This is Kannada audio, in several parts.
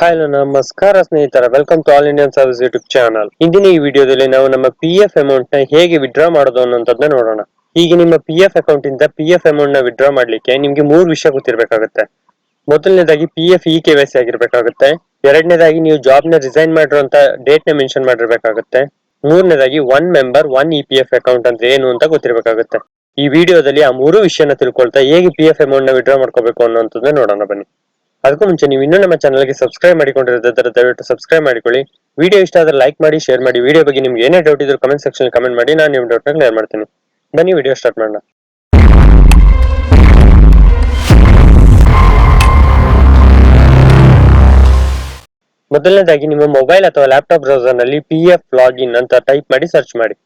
ಹಲೋ ನಮಸ್ಕಾರ ಸ್ನೇಹಿತರ. Welcome to all Indian service YouTube channel ಇಂದಿನ ಈ ವಿಡಿಯೋದಲ್ಲಿ ನಾವು ನಮ್ಮ ಪಿ ಎಫ್ ಅಮೌಂಟ್ನ ಹೇಗೆ ವಿಡ್ರಾ ಮಾಡೋದು ಅನ್ನೋದನ್ನ ನೋಡೋಣ. ಈಗ ನಿಮ್ಮ ಪಿ ಎಫ್ ಅಕೌಂಟ್ ಇಂದ ಪಿ ಎಫ್ ಅಮೌಂಟ್ನ ವಿಡ್ರಾ ಮಾಡ್ಲಿಕ್ಕೆ ನಿಮ್ಗೆ ಮೂರು ವಿಷಯ ಗೊತ್ತಿರಬೇಕಾಗುತ್ತೆ. ಮೊದಲನೇದಾಗಿ P F E K Y C ಆಗಿರ್ಬೇಕಾಗುತ್ತೆ. ಎರಡನೇದಾಗಿ ನೀವು ಜಾಬ್ನ ರಿಸೈನ್ ಮಾಡಿರುವಂತ ಡೇಟ್ನ ಮೆನ್ಷನ್ ಮಾಡಿರ್ಬೇಕಾಗುತ್ತೆ. ಮೂರನೇದಾಗಿ one member one E P F account ಅಂದ್ರೆ ಏನು ಅಂತ ಗೊತ್ತಿರಬೇಕಾಗುತ್ತೆ. ಈ ವಿಡಿಯೋದಲ್ಲಿ ಆ ಮೂರು ವಿಷಯನ ತಿಳ್ಕೊಳ್ತಾ ಹೇಗೆ ಪಿ ಎಫ್ ಅಮೌಂಟ್ನ ವಿಡ್ರಾ ಮಾಡ್ಕೋಬೇಕು ಅನ್ನೋದನ್ನ ನೋಡೋಣ ಬನ್ನಿ. ಅದಕ್ಕೂ ಮುಂಚೆ ನೀವು ಇನ್ನೂ ನಮ್ಮ ಚಾನಲ್ಗೆ ಸಬ್ಸ್ಕ್ರೈಬ್ ಮಾಡಿಕೊಂಡಿರೋದಾದ್ರೆ ದಯವಿಟ್ಟು ಸಬ್ಸ್ಕ್ರೈಬ್ ಮಾಡಿಕೊಳ್ಳಿ. ವಿಡಿಯೋ ಇಷ್ಟ ಆದರೆ ಲೈಕ್ ಮಾಡಿ ಶೇರ್ ಮಾಡಿ. ವಿಡಿಯೋ ಬಗ್ಗೆ ನಿಮ್ಗೆ ಏನೇ ಡೌಟ್ ಇದ್ರೂ ಕಮೆಂಟ್ ಸೆಕ್ಷನ್ ಕಮೆಂಟ್ ಮಾಡಿ, ನಾನು ನಿಮ್ಮ ಡೌಟ್ ಕ್ಲಿಯರ್ ಮಾಡ್ತೀನಿ. ಬನ್ನಿ ವಿಡಿಯೋ ಸ್ಟಾರ್ಟ್ ಮಾಡೋಣ. ಮೊದಲನೇದಾಗಿ ನಿಮ್ಮ ಮೊಬೈಲ್ ಅಥವಾ ಲ್ಯಾಪ್ಟಾಪ್ ಬ್ರೌಸರ್ನಲ್ಲಿ ಪಿ ಎಫ್ ಲಾಗಿನ್ ಅಂತ ಟೈಪ್ ಮಾಡಿ ಸರ್ಚ್ ಮಾಡಿ.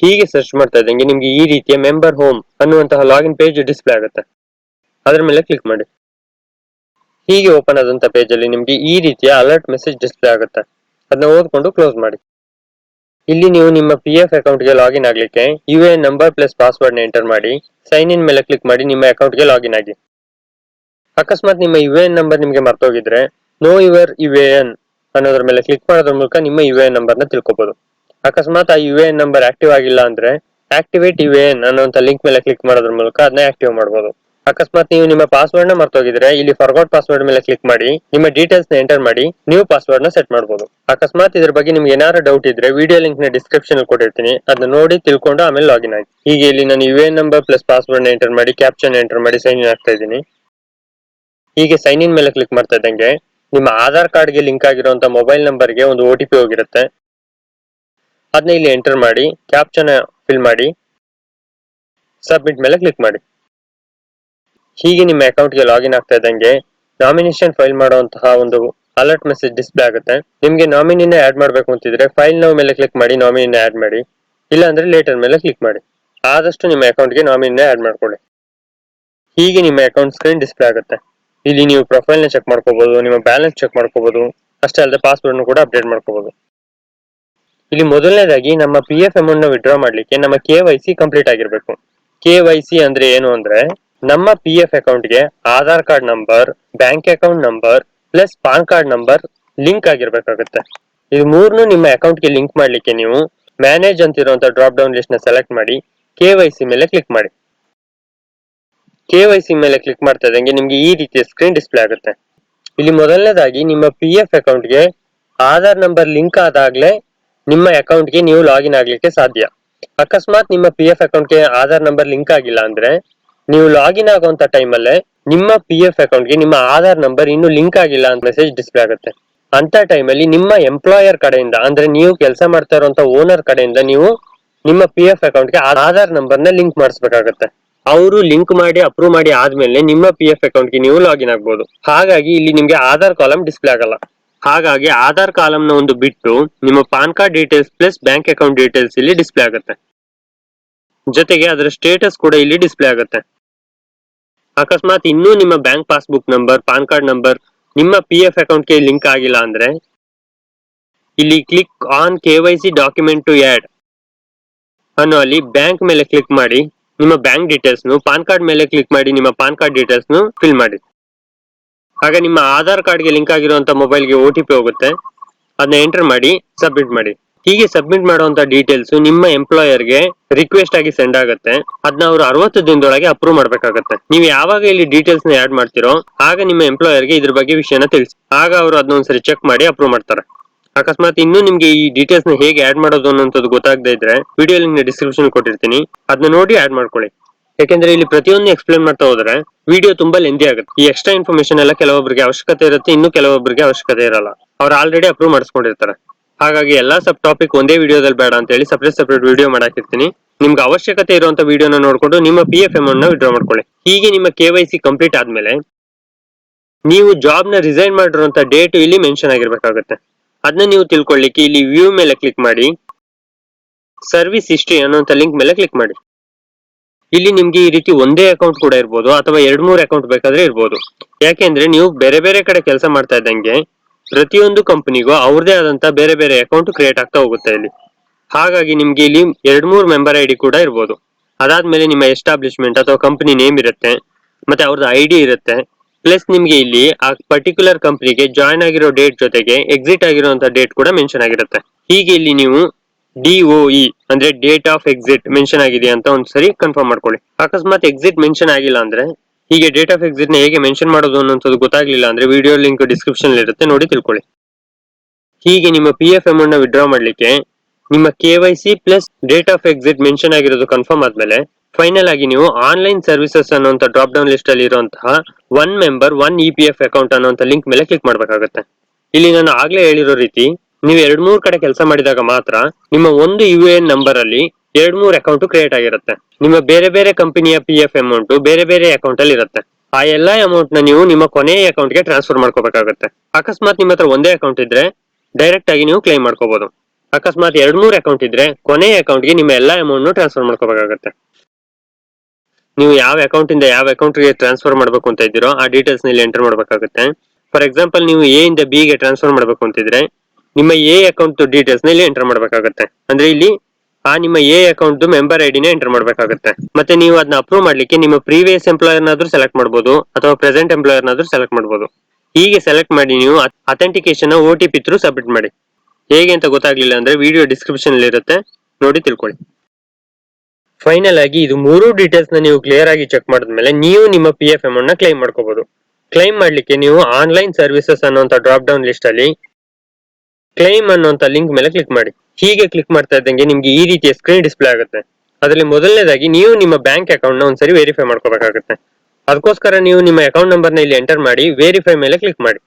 ಹೀಗೆ ಸರ್ಚ್ ಮಾಡ್ತಾ ಇದ್ದಂಗೆ ನಿಮ್ಗೆ ಈ ರೀತಿಯ ಮೆಂಬರ್ ಹೋಮ್ ಅನ್ನುವಂತಹ ಲಾಗಿನ್ ಪೇಜ್ ಡಿಸ್ಪ್ಲೇ ಆಗುತ್ತೆ. ಅದರ ಮೇಲೆ ಕ್ಲಿಕ್ ಮಾಡಿ. ಹೀಗೆ ಓಪನ್ ಆದಂತ ಪೇಜ್ ಅಲ್ಲಿ ನಿಮ್ಗೆ ಈ ರೀತಿಯ ಅಲರ್ಟ್ ಮೆಸೇಜ್ ಡಿಸ್ಪ್ಲೇ ಆಗುತ್ತೆ. ಅದನ್ನ ಓದ್ಕೊಂಡು ಕ್ಲೋಸ್ ಮಾಡಿ. ಇಲ್ಲಿ ನೀವು ನಿಮ್ಮ ಪಿ ಎಫ್ ಅಕೌಂಟ್ಗೆ ಲಾಗಿನ್ ಆಗ್ಲಿಕ್ಕೆ ಯು ಎ ನಂಬರ್ ಪ್ಲಸ್ ಪಾಸ್ವರ್ಡ್ನ ಎಂಟರ್ ಮಾಡಿ ಸೈನ್ ಇನ್ ಮೇಲೆ ಕ್ಲಿಕ್ ಮಾಡಿ ನಿಮ್ಮ ಅಕೌಂಟ್ಗೆ ಲಾಗಿನ್ ಆಗಿ. ಅಕಸ್ಮಾತ್ ನಿಮ್ಮ ಯು ಎನ್ ನಂಬರ್ ನಿಮಗೆ ಮರ್ತೋಗಿದ್ರೆ know your U A N ಅನ್ನೋದ್ರ ಮೇಲೆ ಕ್ಲಿಕ್ ಮಾಡೋದ್ರ ಮೂಲಕ ನಿಮ್ಮ ಯು ಎನ್ನ ತಿಳ್ಕೊಬಹುದು ಅಕಸ್ಮಾತ್ ಆ ಯು ಎನ್ ನಂಬರ್ ಆಕ್ಟಿವ್ ಆಗಿಲ್ಲ ಅಂದ್ರೆ ಆಕ್ಟಿವೇಟ್ ಯು ಎನ್ ಅನ್ನೋಂಥ ಲಿಂಕ್ ಮೇಲೆ ಕ್ಲಿಕ್ ಮಾಡೋದ್ರ ಮೂಲಕ ಅದನ್ನ ಆಕ್ಟಿವ್ ಮಾಡಬಹುದು ಅಕಸ್ಮಾತ್ ನೀವು ನಿಮ್ಮ ಪಾಸ್ವರ್ಡ್ನ ಮರ್ತೋಗಿದ್ರೆ, ಇಲ್ಲಿ ಫಾರ್ಗಾಟ್ ಪಾಸ್ವರ್ಡ್ ಮೇಲೆ ಕ್ಲಿಕ್ ಮಾಡಿ, ನಿಮ್ಮ ಡೀಟೇಲ್ಸ್ನ ಎಂಟರ್ ಮಾಡಿ ನೀವು ಪಾಸ್ವರ್ಡ್ನ ಸೆಟ್ ಮಾಡಬಹುದು ಅಕಸ್ಮಾತ್ ಇದ್ರ ಬಗ್ಗೆ ನಿಮ್ಗೆ ಏನಾದ್ರು ಡೌಟ್ ಇದ್ರೆ ವಿಡಿಯೋ ಲಿಂಕ್ನ ಡಿಸ್ಕ್ರಿಪ್ಷನ್ ಅಲ್ಲಿ ಕೊಟ್ಟಿರ್ತೀನಿ. ಅದನ್ನ ನೋಡಿ ತಿಳ್ಕೊಂಡು ಆಮೇಲೆ ಲಾಗಿನ್ ಆಗಿ ಹೀಗೆ ಇಲ್ಲಿ ನಾನು ಯು ಎನ್ ನಂಬರ್ ಪ್ಲಸ್ ಪಾಸ್ವರ್ಡ್ನ ಎಂಟರ್ ಮಾಡಿ ಕ್ಯಾಪ್ಷನ್ ಎಂಟರ್ ಮಾಡಿ ಸೈನ್ ಇನ್ ಆಗ್ತಾ ಇದ್ದೀನಿ. ಹೀಗೆ ಸೈನ್ ಇನ್ ಮೇಲೆ ಕ್ಲಿಕ್ ಮಾಡ್ತಾ ಇದ್ದಂಗೆ, ನಿಮ್ಮ ಆಧಾರ್ ಕಾರ್ಡ್ಗೆ ಲಿಂಕ್ ಆಗಿರುವಂತ ಮೊಬೈಲ್ ನಂಬರ್ಗೆ ಒಂದು ಒ ಟಿ ಪಿ ಹೋಗಿರುತ್ತೆ. ಅದನ್ನ ಇಲ್ಲಿ ಎಂಟರ್ ಮಾಡಿ ಕ್ಯಾಪ್ಷನ್ ಫಿಲ್ ಮಾಡಿ ಸಬ್ಮಿಟ್ ಮೇಲೆ ಕ್ಲಿಕ್ ಮಾಡಿ. ಹೀಗೆ ನಿಮ್ಮ ಅಕೌಂಟ್ಗೆ ಲಾಗಿನ್ ಆಗ್ತಾ ಇದ್ದಂಗೆ ನಾಮಿನೇಷನ್ ಫೈಲ್ ಮಾಡುವಂತಹ ಒಂದು ಅಲರ್ಟ್ ಮೆಸೇಜ್ ಡಿಸ್ಪ್ಲೇ ಆಗುತ್ತೆ. ನಿಮ್ಗೆ ನಾಮಿನಿನ ಆಡ್ ಮಾಡಬೇಕು ಅಂತಿದ್ರೆ ಫೈಲ್ ನೋ ಮೇಲೆ ಕ್ಲಿಕ್ ಮಾಡಿ, ನಾಮಿನಿನ ಆಡ್ ಮಾಡಿ. ಇಲ್ಲ ಅಂದ್ರೆ ಲೇಟರ್ ಮೇಲೆ ಕ್ಲಿಕ್ ಮಾಡಿ. ಆದಷ್ಟು ನಿಮ್ಮ ಅಕೌಂಟ್ಗೆ ನಾಮಿನಿನ ಆಡ್ ಮಾಡ್ಕೊಳ್ಳಿ. ಹೀಗೆ ನಿಮ್ಮ ಅಕೌಂಟ್ ಸ್ಕ್ರೀನ್ ಡಿಸ್ಪ್ಲೇ ಆಗುತ್ತೆ. ಇಲ್ಲಿ ನೀವು ಪ್ರೊಫೈಲ್ನ ಚೆಕ್ ಮಾಡ್ಕೋಬಹುದು ನಿಮ್ಮ ಬ್ಯಾಲೆನ್ಸ್ ಚೆಕ್ ಮಾಡ್ಕೋಬಹುದು ಅಷ್ಟೇ ಅಲ್ಲದೆ ಪಾಸ್ವರ್ಡ್ ಕೂಡ ಅಪ್ಡೇಟ್ ಮಾಡ್ಕೋಬಹುದು ಇಲ್ಲಿ ಮೊದಲನೇದಾಗಿ ನಮ್ಮ ಪಿ ಎಫ್ ಅಮೌಂಟ್ನ ವಿಡ್ರಾ ಮಾಡ್ಲಿಕ್ಕೆ ನಮ್ಮ ಕೆ ವೈ ಸಿ ಕಂಪ್ಲೀಟ್ ಆಗಿರಬೇಕು. ಕೆ ವೈ ಸಿ ಅಂದ್ರೆ ಏನು ಅಂದ್ರೆ ನಮ್ಮ ಪಿ ಎಫ್ ಅಕೌಂಟ್ಗೆ Aadhaar card number bank account number plus PAN card number link ಆಗಿರ್ಬೇಕಾಗುತ್ತೆ. ಇದು ಮೂರನ್ನು ನಿಮ್ಮ ಅಕೌಂಟ್ಗೆ ಲಿಂಕ್ ಮಾಡ್ಲಿಕ್ಕೆ ನೀವು ಮ್ಯಾನೇಜ್ ಅಂತಿರುವಂತ ಡ್ರಾಪ್ ಡೌನ್ ಲಿಸ್ಟ್ನ ಸೆಲೆಕ್ಟ್ ಮಾಡಿ ಕೆ ವೈ ಸಿ ಮೇಲೆ ಕ್ಲಿಕ್ ಮಾಡಿ. ಕೆ ವೈ ಸಿ ಮೇಲೆ ಕ್ಲಿಕ್ ಮಾಡ್ತಾ ಇದ್ದಂಗೆ ನಿಮ್ಗೆ ಈ ರೀತಿಯ ಸ್ಕ್ರೀನ್ ಡಿಸ್ಪ್ಲೇ ಆಗುತ್ತೆ. ಇಲ್ಲಿ ಮೊದಲನೇದಾಗಿ ನಿಮ್ಮ ಪಿ ಎಫ್ ಅಕೌಂಟ್ಗೆ ಆಧಾರ್ ನಂಬರ್ ಲಿಂಕ್ ಆದಾಗಲೇ ನಿಮ್ಮ ಅಕೌಂಟ್ಗೆ ನೀವು ಲಾಗಿನ್ ಆಗ್ಲಿಕ್ಕೆ ಸಾಧ್ಯ. ಅಕಸ್ಮಾತ್ ನಿಮ್ಮ ಪಿ ಎಫ್ ಅಕೌಂಟ್ಗೆ ಆಧಾರ್ ನಂಬರ್ ಲಿಂಕ್ ಆಗಿಲ್ಲ ಅಂದ್ರೆ ನೀವು ಲಾಗಿನ್ ಆಗುವಂತ ಟೈಮ್ ಅಲ್ಲೇ ನಿಮ್ಮ ಪಿ ಎಫ್ ಅಕೌಂಟ್ಗೆ ನಿಮ್ಮ ಆಧಾರ್ ನಂಬರ್ ಇನ್ನು ಲಿಂಕ್ ಆಗಿಲ್ಲ ಅಂತ ಮೆಸೇಜ್ ಡಿಸ್ಪ್ಲೇ ಆಗುತ್ತೆ. ಅಂತ ಟೈಮಲ್ಲಿ ನಿಮ್ಮ ಎಂಪ್ಲಾಯರ್ ಕಡೆಯಿಂದ, ಅಂದ್ರೆ ನೀವು ಕೆಲಸ ಮಾಡ್ತಾ ಇರುವಂತ ಓನರ್ ಕಡೆಯಿಂದ ನೀವು ನಿಮ್ಮ ಪಿ ಎಫ್ ಅಕೌಂಟ್ಗೆ ಆಧಾರ್ ನಂಬರ್ನ ಲಿಂಕ್ ಮಾಡಿಸ್ಬೇಕಾಗತ್ತೆ. ಅವರು ಲಿಂಕ್ ಮಾಡಿ ಅಪ್ರೂವ್ ಮಾಡಿ ಆದ್ಮೇಲೆ ನಿಮ್ಮ ಪಿ ಎಫ್ ಅಕೌಂಟ್ಗೆ ನೀವು ಲಾಗಿನ್ ಆಗ್ಬೋದು. ಹಾಗಾಗಿ ಇಲ್ಲಿ ನಿಮ್ಗೆ ಆಧಾರ್ ಕಾಲಮ್ ಡಿಸ್ಪ್ಲೇ ಆಗಲ್ಲ. ಹಾಗಾಗಿ ಆಧಾರ್ ಕಾಲಮ್ನ ಒಂದು ಬಿಟ್ಟು ನಿಮ್ಮ PAN card details plus bank account details ಇಲ್ಲಿ ಡಿಸ್ಪ್ಲೇ ಆಗುತ್ತೆ. ಜೊತೆಗೆ ಅದರ ಸ್ಟೇಟಸ್ ಕೂಡ ಇಲ್ಲಿ ಡಿಸ್ಪ್ಲೇ ಆಗುತ್ತೆ. ಅಕಸ್ಮಾತ್ ಇನ್ನೂ ನಿಮ್ಮ bank passbook number PAN card number ನಿಮ್ಮ ಪಿ ಎಫ್ ಅಕೌಂಟ್ಗೆ ಲಿಂಕ್ ಆಗಿಲ್ಲ ಅಂದ್ರೆ ಇಲ್ಲಿ click on K Y C document to add ಅನ್ನೋ ಅಲ್ಲಿ ಬ್ಯಾಂಕ್ ಮೇಲೆ ಕ್ಲಿಕ್ ಮಾಡಿ, ನಿಮ್ಮ ಬ್ಯಾಂಕ್ ಡೀಟೇಲ್ಸ್ ಪಾನ್ ಕಾರ್ಡ್ ಮೇಲೆ ಕ್ಲಿಕ್ ಮಾಡಿ, ನಿಮ್ಮ ಪಾನ್ ಕಾರ್ಡ್ ಡೀಟೇಲ್ಸ್ ಫಿಲ್ ಮಾಡಿ. ಆಗ ನಿಮ್ಮ ಆಧಾರ್ ಕಾರ್ಡ್ಗೆ ಲಿಂಕ್ ಆಗಿರುವಂತ ಮೊಬೈಲ್ಗೆ ಒ ಟಿ ಪಿ ಹೋಗುತ್ತೆ. ಅದನ್ನ ಎಂಟರ್ ಮಾಡಿ ಸಬ್ಮಿಟ್ ಮಾಡಿ. ಹೀಗೆ ಸಬ್ಮಿಟ್ ಮಾಡುವಂತ ಡೀಟೇಲ್ಸ್ ನಿಮ್ಮ ಎಂಪ್ಲಾಯರ್ಗೆ ರಿಕ್ವೆಸ್ಟ್ ಆಗಿ ಸೆಂಡ್ ಆಗುತ್ತೆ. ಅದನ್ನ ಅವರು ಅರವತ್ತು ದಿನದೊಳಗೆ ಅಪ್ರೂವ್ ಮಾಡ್ಬೇಕಾಗತ್ತೆ. ನೀವು ಯಾವಾಗ ಇಲ್ಲಿ ಡೀಟೇಲ್ಸ್ನ ಆಡ್ ಮಾಡ್ತಿರೋ, ಆಗ ನಿಮ್ಮ ಎಂಪ್ಲಾಯರ್ಗೆ ಇದ್ರ ಬಗ್ಗೆ ವಿಷಯನ ತಿಳಿಸಿ. ಆಗ ಅವರು ಅದನ್ನೊಂದ್ಸರಿ ಚೆಕ್ ಮಾಡಿ ಅಪ್ರೂವ್ ಮಾಡ್ತಾರೆ. ಅಕಸ್ಮಾತ್ ಇನ್ನೂ ನಿಮ್ಗೆ ಈ ಡೀಟೇಲ್ಸ್ನ ಹೇಗೆ ಆಡ್ ಮಾಡೋದು ಅನ್ನೋದು ಗೊತ್ತಾಗದೇ ಇದ್ರೆ ವಿಡಿಯೋ ಲಿಂಕ್ ಡಿಸ್ಕ್ರಿಪ್ಷನ್ ಕೊಟ್ಟಿರ್ತೀನಿ. ಅದನ್ನ ನೋಡಿ ಆಡ್ ಮಾಡ್ಕೊಳ್ಳಿ. ಯಾಕೆಂದ್ರೆ ಇಲ್ಲಿ ಪ್ರತಿಯೊಂದು ಎಕ್ಸ್ಪ್ಲೇನ್ ಮಾಡ್ತಾ ಹೋದ್ರೆ ವಿಡಿಯೋ ತುಂಬಾ ಲೆಂದಿ ಆಗುತ್ತೆ. ಈ ಎಕ್ಸ್ಟ್ರಾ ಇನ್ಫಾರ್ಮೇಶನ್ ಎಲ್ಲ ಕೆಲವೊಬ್ಬರಿಗೆ ಅವಶ್ಯಕತೆ ಇರುತ್ತೆ, ಇನ್ನು ಕೆಲವೊಬ್ಬರಿಗೆ ಅವಶ್ಯಕತೆ ಇರಲ್ಲ. ಅವ್ರು ಆಲ್ರೆಡಿ ಅಪ್ರೂವ್ ಮಾಡಿಸ್ಕೊಂಡಿರ್ತಾರೆ. ಹಾಗಾಗಿ ಎಲ್ಲಾ ಸಬ್ ಟಾಪಿಕ್ ಒಂದೇ ವಿಡಿಯೋದಲ್ಲಿ ಬೇಡ ಅಂತ ಹೇಳಿ ಸಪ್ರೇಟ್ ಸಪ್ರೇಟ್ ವಿಡಿಯೋ ಮಾಡಾಕಿರ್ತೀನಿ. ನಿಮ್ಗೆ ಅವಶ್ಯಕತೆ ಇರುವಂತ ವಿಡಿಯೋನ ನೋಡ್ಕೊಂಡು ನಿಮ್ಮ ಪಿ ಎಫ್ ಅಮೌಂಟ್ನ ವಿಡ್ರಾ ಮಾಡ್ಕೊಳ್ಳಿ. ಹೀಗೆ ನಿಮ್ಮ ಕೆ ವೈ ಸಿ ಕಂಪ್ಲೀಟ್ ಆದ್ಮೇಲೆ ನೀವು ಜಾಬ್ನ ರಿಸೈನ್ ಮಾಡಿರುವಂತ ಡೇಟ್ ಇಲ್ಲಿ ಮೆನ್ಷನ್ ಆಗಿರ್ಬೇಕಾಗುತ್ತೆ. ಅದನ್ನ ನೀವು ತಿಳ್ಕೊಳ್ಳಿಕ್ಕೆ ಇಲ್ಲಿ ವ್ಯೂ ಮೇಲೆ ಕ್ಲಿಕ್ ಮಾಡಿ ಸರ್ವಿಸ್ ಹಿಸ್ಟ್ರಿ ಅನ್ನುವಂತ ಲಿಂಕ್ ಮೇಲೆ ಕ್ಲಿಕ್ ಮಾಡಿ. ಇಲ್ಲಿ ನಿಮ್ಗೆ ಈ ರೀತಿ ಒಂದೇ ಅಕೌಂಟ್ ಕೂಡ ಇರ್ಬೋದು ಅಥವಾ ಎರಡ್ ಮೂರ್ ಅಕೌಂಟ್ ಬೇಕಾದ್ರೆ ಇರ್ಬೋದು. ಯಾಕೆಂದ್ರೆ ನೀವು ಬೇರೆ ಬೇರೆ ಕಡೆ ಕೆಲಸ ಮಾಡ್ತಾ ಇದ್ದಂಗೆ ಪ್ರತಿಯೊಂದು ಕಂಪನಿಗೂ ಅವ್ರದೇ ಆದಂತ ಬೇರೆ ಬೇರೆ ಅಕೌಂಟ್ ಕ್ರಿಯೇಟ್ ಆಗ್ತಾ ಹೋಗುತ್ತೆ ಇಲ್ಲಿ. ಹಾಗಾಗಿ ನಿಮ್ಗೆ ಇಲ್ಲಿ ಎರಡ್ ಮೂರು ಮೆಂಬರ್ ಐ ಡಿ ಕೂಡ ಇರ್ಬೋದು. ಅದಾದ್ಮೇಲೆ ನಿಮ್ಮ ಎಸ್ಟಾಬ್ಲಿಷ್ಮೆಂಟ್ ಅಥವಾ ಕಂಪನಿ ನೇಮ್ ಇರುತ್ತೆ, ಮತ್ತೆ ಅವ್ರದ್ದು ಐ ಡಿ ಇರುತ್ತೆ. ಪ್ಲಸ್ ನಿಮ್ಗೆ ಇಲ್ಲಿ ಆ ಪರ್ಟಿಕ್ಯುಲರ್ ಕಂಪ್ನಿಗೆ ಜಾಯ್ನ್ ಆಗಿರೋ ಡೇಟ್ ಜೊತೆಗೆ ಎಕ್ಸಿಟ್ ಆಗಿರುವಂತ ಡೇಟ್ ಕೂಡ ಮೆನ್ಷನ್ ಆಗಿರುತ್ತೆ. ಹೀಗೆ ಇಲ್ಲಿ ನೀವು ಡಿಒಇ ಅಂದ್ರೆ ಡೇಟ್ ಆಫ್ ಎಕ್ಸಿಟ್ ಮೆನ್ಷನ್ ಆಗಿದೆ ಅಂತ ಒಂದ್ಸರಿ ಕನ್ಫರ್ಮ್ ಮಾಡ್ಕೊಳ್ಳಿ. ಅಕಸ್ಮಾತ್ ಎಕ್ಸಿಟ್ ಮೆನ್ಷನ್ ಆಗಿಲ್ಲ ಅಂದ್ರೆ ಹೀಗೆ ಡೇಟ್ ಆಫ್ ಎಕ್ಸಿಟ್ನ ಹೇಗೆ ಮೆನ್ಷನ್ ಮಾಡೋದು ಅನ್ನೋದು ಗೊತ್ತಾಗ್ಲಿಲ್ಲ ಅಂದ್ರೆ ವಿಡಿಯೋ ಲಿಂಕ್ ಡಿಸ್ಕ್ರಿಪ್ಷನ್ ಇರುತ್ತೆ, ನೋಡಿ ತಿಳ್ಕೊಳ್ಳಿ. ಹೀಗೆ ನಿಮ್ಮ ಪಿ ಎಫ್ ಅಮೌಂಟ್ನ ವಿಡ್ರಾ ಮಾಡ್ಲಿಕ್ಕೆ ನಿಮ್ಮ K Y C plus date of exit mention ಆಗಿರೋದು ಕನ್ಫರ್ಮ್ ಆದ್ಮೇಲೆ ಫೈನಲ್ ಆಗಿ ನೀವು ಆನ್ಲೈನ್ ಸರ್ವಿಸಸ್ ಅನ್ನುವಂತ ಡ್ರಾಪ್ ಡೌನ್ ಲಿಸ್ಟ್ ಅಲ್ಲಿ ಇರುವಂತಹ one member one E P F account ಅನ್ನುವಂತ ಲಿಂಕ್ ಮೇಲೆ ಕ್ಲಿಕ್ ಮಾಡಬೇಕಾಗುತ್ತೆ. ಇಲ್ಲಿ ನಾನು ಆಗ್ಲೇ ಹೇಳಿರೋ ರೀತಿ ನೀವು ಎರಡ್ ಮೂರ್ ಕಡೆ ಕೆಲಸ ಮಾಡಿದಾಗ ಮಾತ್ರ ನಿಮ್ಮ ಒಂದು ಯು ಎನ್ ನಂಬರ್ ಅಲ್ಲಿ ಎರಡ್ ಮೂರ್ ಅಕೌಂಟ್ ಕ್ರಿಯೇಟ್ ಆಗಿರುತ್ತೆ. ನಿಮ್ಮ ಬೇರೆ ಬೇರೆ ಕಂಪನಿಯ ಪಿ ಎಫ್ ಅಮೌಂಟ್ ಬೇರೆ ಬೇರೆ ಅಕೌಂಟ್ ಅಲ್ಲಿ ಇರುತ್ತೆ. ಆ ಎಲ್ಲಾ ಅಮೌಂಟ್ನ ನೀವು ನಿಮ್ಮ ಕೊನೆಯ ಅಕೌಂಟ್ಗೆ ಟ್ರಾನ್ಸ್ಫರ್ ಮಾಡ್ಕೋಬೇಕಾಗುತ್ತೆ. ಅಕಸ್ಮಾತ್ ನಿಮ್ಮ ಹತ್ರ ಒಂದೇ ಅಕೌಂಟ್ ಇದ್ರೆ ಡೈರೆಕ್ಟ್ ಆಗಿ ನೀವು ಕ್ಲೈಮ್ ಮಾಡ್ಕೋಬಹುದು ಅಕಸ್ಮಾತ್ ಎರಡ್ ಮೂರ್ ಅಕೌಂಟ್ ಇದ್ರೆ ಕೊನೆಯ ಅಕೌಂಟ್ಗೆ ನಿಮ್ಮ ಎಲ್ಲಾ ಅಮೌಂಟ್ ಟ್ರಾನ್ಸ್ಫರ್ ಮಾಡ್ಕೋಬೇಕಾಗುತ್ತೆ. ನೀವು ಯಾವ ಅಕೌಂಟ್ ಇಂದ ಯಾವ ಅಕೌಂಟ್ಗೆ ಟ್ರಾನ್ಸ್ಫರ್ ಮಾಡಬೇಕು ಅಂತ ಇದ್ದೀರೋ, ಆ ಡೀಟೇಲ್ಸ್ನಲ್ಲಿ ಎಂಟರ್ ಮಾಡಬೇಕಾಗುತ್ತೆ. ಫಾರ್ ಎಕ್ಸಾಂಪಲ್ ನೀವು ಎ ಇಂದ ಬಿ ಗೆ ಟ್ರಾನ್ಸ್ಫರ್ ಮಾಡ್ಬೇಕು ಅಂತಿದ್ರೆ ನಿಮ್ಮ ಎ ಅಕೌಂಟ್ ಡೀಟೇಲ್ಸ್ ಇಲ್ಲಿ ಎಂಟರ್ ಮಾಡಬೇಕಾಗುತ್ತೆ. ಅಂದ್ರೆ ಇಲ್ಲಿ, ಆ ನಿಮ್ಮ ಎ ಅಕೌಂಟ್ ಮೆಂಬರ್ ಐಡಿನ ಎಂಟರ್ ಮಾಡಬೇಕಾಗುತ್ತೆ. ಮತ್ತೆ ನೀವು ಅದನ್ನ ಅಪ್ರೂವ್ ಮಾಡ್ಲಿಕ್ಕೆ ನಿಮ್ಮ ಪ್ರೀವಿಯಸ್ ಎಂಪ್ಲಾಯರ್ ನಾದ್ರೂ ಸೆಲೆಕ್ಟ್ ಮಾಡಬಹುದು ಅಥವಾ ಪ್ರೆಸೆಂಟ್ ಎಂಪ್ಲಾಯರ್ ನಾದ್ರೂ ಸೆಲೆಕ್ಟ್ ಮಾಡಬಹುದು ಹೀಗೆ ಸೆಲೆಕ್ಟ್ ಮಾಡಿ ನೀವು authentication O T P through submit ಮಾಡಿ. ಹೇಗೆ ಅಂತ ಗೊತ್ತಾಗ್ಲಿಲ್ಲ ಅಂದ್ರೆ ವಿಡಿಯೋ ಡಿಸ್ಕ್ರಿಪ್ಷನ್ ಅಲ್ಲಿ ಇರುತ್ತೆ. ನೋಡಿ ತಿಳ್ಕೊಳ್ಳಿ. ಫೈನಲ್ ಆಗಿ ಇದು ಮೂರು ಡೀಟೇಲ್ಸ್ನ ನೀವು ಕ್ಲಿಯರ್ ಆಗಿ ಚೆಕ್ ಮಾಡಿದ್ಮೇಲೆ ನೀವು ನಿಮ್ಮ ಪಿ ಎಫ್ ಅಮೌಂಟ್ನ ಕ್ಲೈಮ್ ಮಾಡ್ಕೋಬಹುದು ಕ್ಲೈಮ್ ಮಾಡ್ಲಿಕ್ಕೆ ನೀವು ಆನ್ಲೈನ್ ಸರ್ವಿಸಸ್ ಅನ್ನೋಂತ ಡ್ರಾಪ್ ಡೌನ್ ಲಿಸ್ಟ್ ಅಲ್ಲಿ ಕ್ಲೈಮ್ ಅನ್ನುವಂತ ಲಿಂಕ್ ಮೇಲೆ ಕ್ಲಿಕ್ ಮಾಡಿ. ಹೀಗೆ ಕ್ಲಿಕ್ ಮಾಡ್ತಾ ಇದ್ದಂಗೆ ನಿಮ್ಗೆ ಈ ರೀತಿಯ ಸ್ಕ್ರೀನ್ ಡಿಸ್ಪ್ಲೇ ಆಗುತ್ತೆ. ಅದರಲ್ಲಿ ಮೊದಲನೇದಾಗಿ ನೀವು ನಿಮ್ಮ ಬ್ಯಾಂಕ್ ಅಕೌಂಟ್ ಒಂದು ಒಂದ್ಸರಿ ವೆರಿಫೈ ಮಾಡ್ಕೋಬೇಕಾಗುತ್ತೆ. ಅದಕ್ಕೋಸ್ಕರ ನೀವು ನಿಮ್ಮ ಅಕೌಂಟ್ ನಂಬರ್ನ ಇಲ್ಲಿ ಎಂಟರ್ ಮಾಡಿ ವೆರಿಫೈ ಮೇಲೆ ಕ್ಲಿಕ್ ಮಾಡಿ.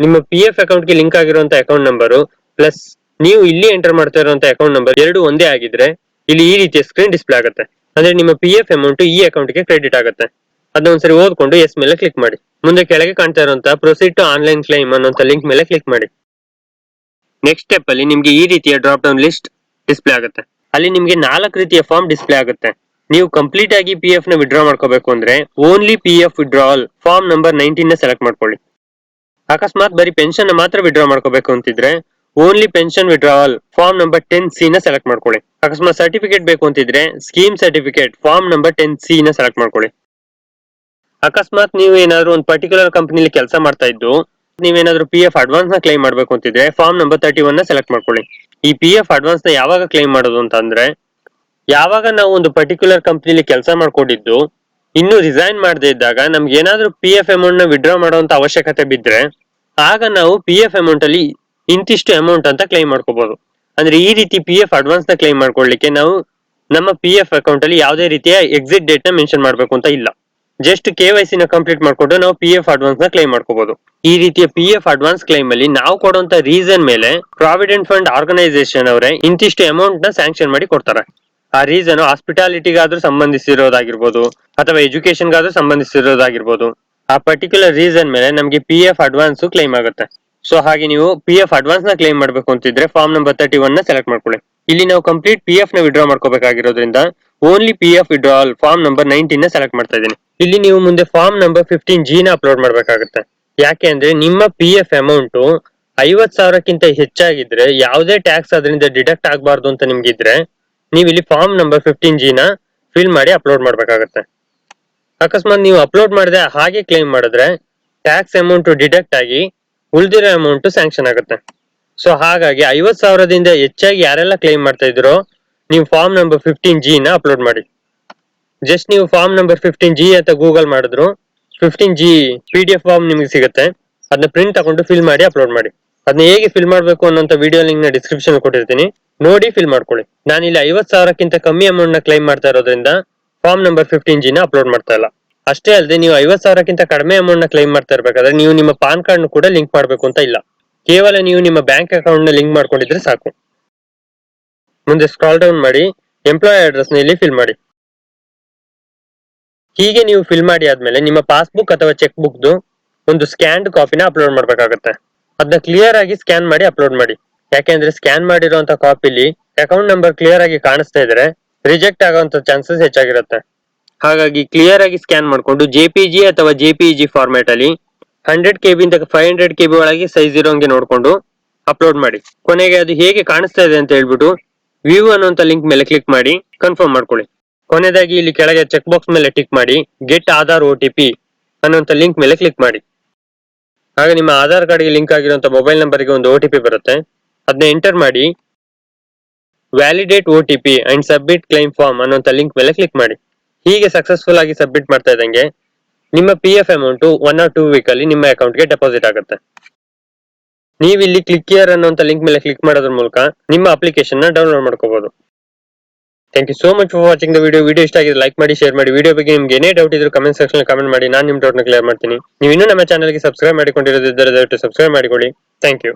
ನಿಮ್ಮ ಪಿ ಎಫ್ ಅಕೌಂಟ್ಗೆ ಲಿಂಕ್ ಆಗಿರುವಂತ ಅಕೌಂಟ್ ನಂಬರು ಪ್ಲಸ್ ನೀವು ಇಲ್ಲಿ ಎಂಟರ್ ಮಾಡ್ತಾ ಇರುವಂತ ಅಕೌಂಟ್ ನಂಬರ್ ಎರಡು ಒಂದೇ ಆಗಿದ್ರೆ ಇಲ್ಲಿ ಈ ರೀತಿಯ ಸ್ಕ್ರೀನ್ ಡಿಸ್ಪ್ಲೇ ಆಗುತ್ತೆ. ಅಂದ್ರೆ ನಿಮ್ಮ ಪಿ ಎಫ್ ಅಮೌಂಟ್ ಈ ಅಕೌಂಟ್ಗೆ ಕ್ರೆಡಿಟ್ ಆಗುತ್ತೆ. ಅದನ್ನ ಒಂದ್ಸರಿ ಓದ್ಕೊಂಡು ಎಸ್ ಮೇಲೆ ಕ್ಲಿಕ್ ಮಾಡಿ. ಮುಂದೆ ಕೆಳಗೆ ಕಾಣ್ತಾ ಇರುವಂತಹ ಪ್ರೊಸೀಡ್ ಟು ಆನ್ಲೈನ್ ಕ್ಲೈಮ್ ಅನ್ನೋಂತ ಲಿಂಕ್ ಮೇಲೆ ಕ್ಲಿಕ್ ಮಾಡಿ. ನೆಕ್ಸ್ಟ್ ಸ್ಟೆಪ್ ಅಲ್ಲಿ ನಿಮ್ಗೆ ಈ ರೀತಿಯ ಡ್ರಾಪ್ ಡೌನ್ ಲಿಸ್ಟ್ ಡಿಸ್ಪ್ಲೇ ಆಗುತ್ತೆ. ಅಲ್ಲಿ ನಿಮ್ಗೆ ನಾಲ್ಕು ರೀತಿಯ ಫಾರ್ಮ್ ಡಿಸ್ಪ್ಲೇ ಆಗುತ್ತೆ. ನೀವು ಕಂಪ್ಲೀಟ್ ಆಗಿ ಪಿ ಎಫ್ನ ವಿಡ್ರಾ ಮಾಡ್ಕೋಬೇಕು ಅಂದ್ರೆ only P F withdrawal form number nineteen select ಮಾಡ್ಕೊಳ್ಳಿ. ಅಕಸ್ಮಾತ್ ಬರೀ ಪೆನ್ಷನ್ ಮಾತ್ರ ವಿಡ್ರಾ ಮಾಡ್ಕೋಬೇಕು ಅಂತಿದ್ರೆ only pension withdrawal form number ten C ನ ಸೆಲೆಕ್ಟ್ ಮಾಡ್ಕೊಳ್ಳಿ. ಅಕಸ್ಮಾತ್ ಸರ್ಟಿಫಿಕೇಟ್ ಬೇಕು ಅಂತಿದ್ರೆ scheme certificate form number ten C ನ ಸೆಲೆಕ್ಟ್ ಮಾಡ್ಕೊಳ್ಳಿ. ಅಕಸ್ಮಾತ್ ನೀವು ಏನಾದ್ರು ಒಂದು ಪರ್ಟಿಕ್ಯುಲರ್ ಕಂಪನಿಲಿ ಕೆಲಸ ಮಾಡ್ತಾ ಇದ್ದು ನೀವೇನಾದ್ರೂ ಪಿ ಎಫ್ ಅಡ್ವಾನ್ಸ್ನ ಕ್ಲೈಮ್ ಮಾಡ್ಬೇಕು ಅಂತಿದ್ರೆ ಫಾರ್ಮ್ ನಂಬರ್ ತರ್ಟಿ ಒನ್ನ ಸೆಲೆಕ್ಟ್ ಮಾಡ್ಕೊಳ್ಳಿ. ಈ ಪಿ ಎಫ್ ಅಡ್ವಾನ್ಸ್ನ ಯಾವಾಗ ಕ್ಲೈಮ್ ಮಾಡೋದು ಅಂತಂದ್ರೆ, ಯಾವಾಗ ನಾವು ಒಂದು ಪರ್ಟಿಕ್ಯುಲರ್ ಕಂಪನಿಲಿ ಕೆಲಸ ಮಾಡ್ಕೊಂಡಿದ್ದು, ಇನ್ನು ರಿಸೈನ್ ಮಾಡದೇ ಇದ್ದಾಗ ನಮ್ಗೆ ಏನಾದ್ರೂ ಪಿ ಎಫ್ ಅಮೌಂಟ್ನ ವಿಡ್ರಾ ಮಾಡುವಂತ ಅವಶ್ಯಕತೆ ಬಿದ್ರೆ, ಆಗ ನಾವು ಪಿ ಎಫ್ ಅಮೌಂಟ್ ಅಲ್ಲಿ ಇಂತಿಷ್ಟು ಅಮೌಂಟ್ ಅಂತ ಕ್ಲೈಮ್ ಮಾಡ್ಕೋಬಹುದು ಅಂದ್ರೆ ಈ ರೀತಿ ಪಿ ಎಫ್ ಅಡ್ವಾನ್ಸ್ನ ಕ್ಲೈಮ್ ಮಾಡ್ಕೊಳ್ಳಿಕ್ಕೆ ನಾವು ನಮ್ಮ ಪಿ ಎಫ್ ಅಕೌಂಟ್ ಅಲ್ಲಿ ಯಾವುದೇ ರೀತಿಯ ಎಕ್ಸಿಟ್ ಡೇಟ್ನ ಮೆನ್ಷನ್ ಮಾಡ್ಬೇಕು ಅಂತ ಇಲ್ಲ. ಜಸ್ಟ್ ಕೆ ವೈ ಸಿ ನ ಕಂಪ್ಲೀಟ್ ಮಾಡ್ಕೊಂಡು ನಾವು ಪಿ ಎಫ್ ಅಡ್ವಾನ್ಸ್ನ ಕ್ಲೈಮ್ ಮಾಡ್ಕೋಬಹುದು ಈ ರೀತಿಯ ಪಿ ಎಫ್ ಅಡ್ವಾನ್ಸ್ ಕ್ಲೈಮ್ ಅಲ್ಲಿ ನಾವು ಕೊಡುವಂತ ರೀಸನ್ ಮೇಲೆ ಪ್ರಾವಿಡೆಂಟ್ ಫಂಡ್ ಆರ್ಗನೈಸೇಷನ್ ಅವರೇ ಇಂತಿಷ್ಟು ಅಮೌಂಟ್ನ ಸ್ಯಾಂಕ್ಷನ್ ಮಾಡಿ ಕೊಡ್ತಾರೆ. ಆ ರೀಸನ್ ಹಾಸ್ಪಿಟಾಲಿಟಿಗಾದ್ರೂ ಸಂಬಂಧಿಸಿರೋದಾಗಿರ್ಬೋದು, ಅಥವಾ ಎಜುಕೇಶನ್ ಗಾದ್ರೂ ಸಂಬಂಧಿಸಿರೋದಾಗಿರ್ಬೋದು, ಆ ಪರ್ಟಿಕ್ಯುಲರ್ ರೀಸನ್ ಮೇಲೆ ನಮಗೆ ಪಿ ಎಫ್ ಅಡ್ವಾನ್ಸ್ ಕ್ಲೈಮ್ ಆಗುತ್ತೆ. ಸೊ ಹಾಗೆ ನೀವು ಪಿ ಎಫ್ ಅಡ್ವಾನ್ಸ್ನ ಕ್ಲೈಮ್ ಮಾಡಬೇಕು ಅಂತಿದ್ರೆ ಫಾರ್ಮ್ ನಂಬರ್ ತರ್ಟಿ ಒನ್ನ ಸೆಲೆಕ್ಟ್ ಮಾಡ್ಕೊಳ್ಳಿ. ಇಲ್ಲಿ ನಾವು ಕಂಪ್ಲೀಟ್ ಪಿ ಎಫ್ನ withdraw ಮಾಡ್ಕೋಬೇಕಾಗಿರೋದ್ರಿಂದ only P F withdrawal form number ನೈನ್ಟೀನ್ನ select ಮಾಡ್ತಾ ಇದ್ದೀನಿ. ಇಲ್ಲಿ ನೀವು ಮುಂದೆ ಫಾರ್ಮ್ ನಂಬರ್ ಫಿಫ್ಟೀನ್ ಜಿ ನ ಅಪ್ಲೋಡ್ ಮಾಡಬೇಕಾಗುತ್ತೆ. ಯಾಕೆ ಅಂದ್ರೆ ನಿಮ್ಮ ಪಿ ಎಫ್ ಅಮೌಂಟ್ ಐವತ್ ಸಾವಿರಕ್ಕಿಂತ ಹೆಚ್ಚಾಗಿದ್ರೆ ಯಾವುದೇ ಟ್ಯಾಕ್ಸ್ ಅದರಿಂದ ಡಿಡಕ್ಟ್ ಆಗಬಾರ್ದು ಅಂತ ನಿಮ್ಗಿದ್ರೆ ನೀವು ಇಲ್ಲಿ ಫಾರ್ಮ್ ನಂಬರ್ ಫಿಫ್ಟೀನ್ ಜಿ ನ ಫಿಲ್ ಮಾಡಿ ಅಪ್ಲೋಡ್ ಮಾಡಬೇಕಾಗುತ್ತೆ. ಅಕಸ್ಮಾತ್ ನೀವು ಅಪ್ಲೋಡ್ ಮಾಡಿದ್ರೆ ಹಾಗೆ ಕ್ಲೈಮ್ ಮಾಡಿದ್ರೆ ಟ್ಯಾಕ್ಸ್ ಅಮೌಂಟ್ ಡಿಡಕ್ಟ್ ಆಗಿ ಉಳಿದಿರೋ ಅಮೌಂಟ್ ಸ್ಯಾಂಕ್ಷನ್ ಆಗುತ್ತೆ. ಸೊ ಹಾಗಾಗಿ ಐವತ್ ಸಾವಿರದಿಂದ ಹೆಚ್ಚಾಗಿ ಯಾರೆಲ್ಲ ಕ್ಲೈಮ್ ಮಾಡ್ತಾ ಇದ್ರೋ, ನೀವು ಫಾರ್ಮ್ ನಂಬರ್ ಫಿಫ್ಟೀನ್ ಜಿ ನ ಅಪ್ಲೋಡ್ ಮಾಡಿ. ಜಸ್ಟ್ ನೀವು ಫಾರ್ಮ್ ನಂಬರ್ ಫಿಫ್ಟೀನ್ ಜಿ ಅಂತ ಗೂಗಲ್ ಮಾಡಿದ್ರು fifteen G P D F form ನಿಮಗೆ ಸಿಗುತ್ತೆ. ಅದನ್ನ ಪ್ರಿಂಟ್ ತಗೊಂಡು ಫಿಲ್ ಮಾಡಿ ಅಪ್ಲೋಡ್ ಮಾಡಿ. ಅದನ್ನ ಹೇಗೆ ಫಿಲ್ ಮಾಡಬೇಕು ಅನ್ನೋಂತ ವಿಡಿಯೋ ಲಿಂಕ್ನ ಡಿಸ್ಕ್ರಿಪ್ಷನ್ ಕೊಟ್ಟಿರ್ತೀನಿ. ನೋಡಿ ಫಿಲ್ ಮಾಡ್ಕೊಳ್ಳಿ. ನಾನು ಇಲ್ಲಿ ಐವತ್ ಸಾವಿರಕ್ಕಿಂತ ಕಮ್ಮಿ ಅಮೌಂಟ್ನ ಕ್ಲೈಮ್ ಮಾಡ್ತಾ ಇರೋದ್ರಿಂದ ಫಾರ್ಮ್ ನಂಬರ್ ಫಿಫ್ಟೀನ್ ಜಿನ ಅಪ್ಲೋಡ್ ಮಾಡ್ತಾ ಇಲ್ಲ. ಅಷ್ಟೇ ಅಲ್ಲದೆ ನೀವು ಐವತ್ ಸಾವಿರಕ್ಕಿಂತ ಕಡಿಮೆ ಅಮೌಂಟ್ನ ಕ್ಲೈಮ್ ಮಾಡ್ತಾ ಇರಬೇಕಾದ್ರೆ ನೀವು ನಿಮ್ಮ ಪಾನ್ ಕಾರ್ಡ್ ಕೂಡ ಲಿಂಕ್ ಮಾಡಬೇಕು ಅಂತ ಇಲ್ಲ. ಕೇವಲ ನೀವು ನಿಮ್ಮ ಬ್ಯಾಂಕ್ ಅಕೌಂಟ್ನ ಲಿಂಕ್ ಮಾಡ್ಕೊಂಡಿದ್ರೆ ಸಾಕು. ಮುಂದೆ ಸ್ಕ್ರಾಲ್ ಡೌನ್ ಮಾಡಿ ಎಂಪ್ಲಾಯ್ ಅಡ್ರೆಸ್ನ ಇಲ್ಲಿ ಫಿಲ್ ಮಾಡಿ. ಹೀಗೆ ನೀವು ಫಿಲ್ ಮಾಡಿ ಆದ್ಮೇಲೆ ನಿಮ್ಮ ಪಾಸ್ಬುಕ್ ಅಥವಾ ಚೆಕ್ ಬುಕ್ ಒಂದು ಸ್ಕ್ಯಾನ್ಡ್ ಕಾಪಿನ ಅಪ್ಲೋಡ್ ಮಾಡ್ಬೇಕಾಗತ್ತೆ. ಅದನ್ನ ಕ್ಲಿಯರ್ ಆಗಿ ಸ್ಕ್ಯಾನ್ ಮಾಡಿ ಅಪ್ಲೋಡ್ ಮಾಡಿ. ಯಾಕೆಂದ್ರೆ ಸ್ಕ್ಯಾನ್ ಮಾಡಿರುವಂತ ಕಾಪಿಲಿ ಅಕೌಂಟ್ ನಂಬರ್ ಕ್ಲಿಯರ್ ಆಗಿ ಕಾಣಿಸ್ತಾ ಇದ್ರೆ ರಿಜೆಕ್ಟ್ ಆಗುವಂತ ಚಾನ್ಸಸ್ ಹೆಚ್ಚಾಗಿರುತ್ತೆ. ಹಾಗಾಗಿ ಕ್ಲಿಯರ್ ಆಗಿ ಸ್ಕ್ಯಾನ್ ಮಾಡ್ಕೊಂಡು ಜೆ ಪಿ ಜಿ ಅಥವಾ ಜೆ ಪಿ ಜಿ ಫಾರ್ಮ್ಯಾಟ್ ಅಲ್ಲಿ hundred K B five hundred K B ಒಳಗೆ ಸೈಜ್ ಇರೋಂಗೆ ನೋಡ್ಕೊಂಡು ಅಪ್ಲೋಡ್ ಮಾಡಿ. ಕೊನೆಗೆ ಅದು ಹೇಗೆ ಕಾಣಿಸ್ತಾ ಇದೆ ಅಂತ ಹೇಳ್ಬಿಟ್ಟು ವ್ಯೂ ಅನ್ನುವಂತ ಲಿಂಕ್ ಮೇಲೆ ಕ್ಲಿಕ್ ಮಾಡಿ ಕನ್ಫರ್ಮ್ ಮಾಡ್ಕೊಳ್ಳಿ. ಕೊನೆಯದಾಗಿ ಇಲ್ಲಿ ಕೆಳಗೆ ಚೆಕ್ ಬಾಕ್ಸ್ ಮೇಲೆ ಟಿಕ್ ಮಾಡಿ get Aadhaar O T P ಅನ್ನುವಂಥ ಲಿಂಕ್ ಮೇಲೆ ಕ್ಲಿಕ್ ಮಾಡಿ. ಹಾಗೆ ನಿಮ್ಮ ಆಧಾರ್ ಕಾರ್ಡ್ಗೆ ಲಿಂಕ್ ಆಗಿರುವಂಥ ಮೊಬೈಲ್ ನಂಬರ್ಗೆ ಒಂದು ಒ ಟಿ ಪಿ ಬರುತ್ತೆ. ಅದನ್ನ ಎಂಟರ್ ಮಾಡಿ validate O T P and submit claim form ಅನ್ನುವಂಥ ಲಿಂಕ್ ಮೇಲೆ ಕ್ಲಿಕ್ ಮಾಡಿ. ಹೀಗೆ ಸಕ್ಸಸ್ಫುಲ್ ಆಗಿ ಸಬ್ಮಿಟ್ ಮಾಡ್ತಾ ಇದ್ದಂಗೆ ನಿಮ್ಮ P F amount one or two week ಅಲ್ಲಿ ನಿಮ್ಮ ಅಕೌಂಟ್ಗೆ ಡೆಪಾಸಿಟ್ ಆಗುತ್ತೆ. ನೀವು ಇಲ್ಲಿ ಕ್ಲಿಕ್ ಇಯರ್ ಅನ್ನುವಂಥ ಲಿಂಕ್ ಮೇಲೆ ಕ್ಲಿಕ್ ಮಾಡೋದ್ರ ಮೂಲಕ ನಿಮ್ಮ ಅಪ್ಲಿಕೇಶನ್ನ ಡೌನ್ಲೋಡ್ ಮಾಡ್ಕೋಬಹುದು thank you so much for watching the video video ಇಷ್ಟ ಆಗಿದೆ ಲೈಕ್ ಮಾಡಿ ಶೇರ್ ಮಾಡಿ. ವಿಡಿಯೋ ಬಗ್ಗೆ ನಿಮ್ಗೆ ಏನೇ ಡೌಟ್ ಇದ್ರು ಕಮೆಂಟ್ ಸೆಕ್ಷನ್ ಕಮೆಂಟ್ ಮಾಡಿ. ನಾನು ನಿಮ್ಮ ಡೌಟ್ನ ಕ್ಲಿಯರ್ ಮಾಡ್ತೀನಿ. ನೀವು ಇನ್ನೂ ನಮ್ಮ ಚಾನಲ್ಗೆ ಸಬ್ಸ್ಕ್ರೈಬ್ ಮಾಡಿಕೊಂಡಿರೋದಿದ್ದರೆ ದಯವಿಟ್ಟು ಸಬ್ಸ್ಕ್ರೈಬ್ ಮಾಡಿಕೊಳ್ಳಿ. Thank you